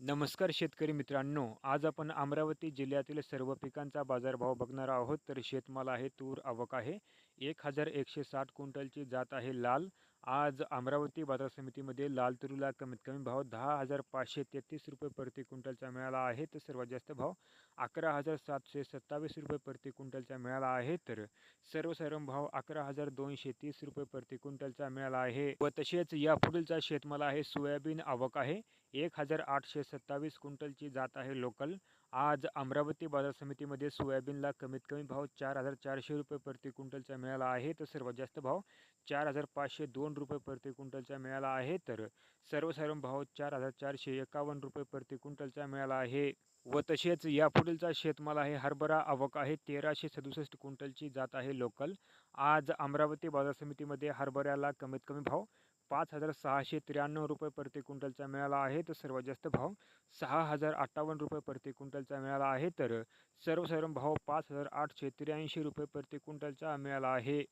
नमस्कार शेतकरी मित्रांनो. आज आपण अमरावती जिल्ह्यातील सर्व पिकांचा बाजारभाव बघणार आहोत. तर शेतमाल आहे तूर आवक आहे. एक हजार एकशे साठ क्विंटलची जात आहे लाल. आज अमरावती बाजार समितीमध्ये लाल तुरीला कमीत कमी भाव दहा हजार पाचशे तेहतीस रुपये प्रति क्विंटलचा मिळाला आहे. तर सर्वात जास्त भाव अकरा हजार सातशे सत्तावीस रुपये प्रति क्विंटलचा मिळाला आहे. तर सर्वसाधारण भाव अकरा हजार दोनशे तीस रुपये प्रति क्विंटलचा मिळाला आहे. व तसेच या पुढीलचा शेतमाल आहे सोयाबीन आवक आहे. एक हजार आठशे सत्तावीस क्विंटलची जात आहे लोकल. आज अमरावती बाजार समितीमध्ये सोयाबीनला कमीत कमी भाव चार हजार चारशे रुपये प्रति क्विंटलचा मिळाला आहे. तर सर्वात जास्त भाव चार हजार पाचशे दोन रुपये प्रति क्विंटलचा मिळाला आहे. तर सर्वसाधारण भाव चार हजार चारशे एकावन्न रुपये प्रति क्विंटलचा मिळाला आहे. व तसेच यापुढीलचा शेतमाल आहे हरभरा आवक आहे तेराशे सदुसष्ट क्विंटलची जात आहे लोकल. आज अमरावती बाजार समितीमध्ये हरभऱ्याला कमीत कमी भाव पाच हजार सहाशे त्र्याण्णव रुपये प्रति क्विंटलचा मिळाला आहे. तर सर्वात जास्त भाव सहा हजार अठ्ठावन्न रुपये प्रति क्विंटलचा मिळाला आहे. तर सर्वसाधारण भाव पाच हजार आठशे त्र्याऐंशी रुपये प्रति क्विंटलचा मिळाला आहे.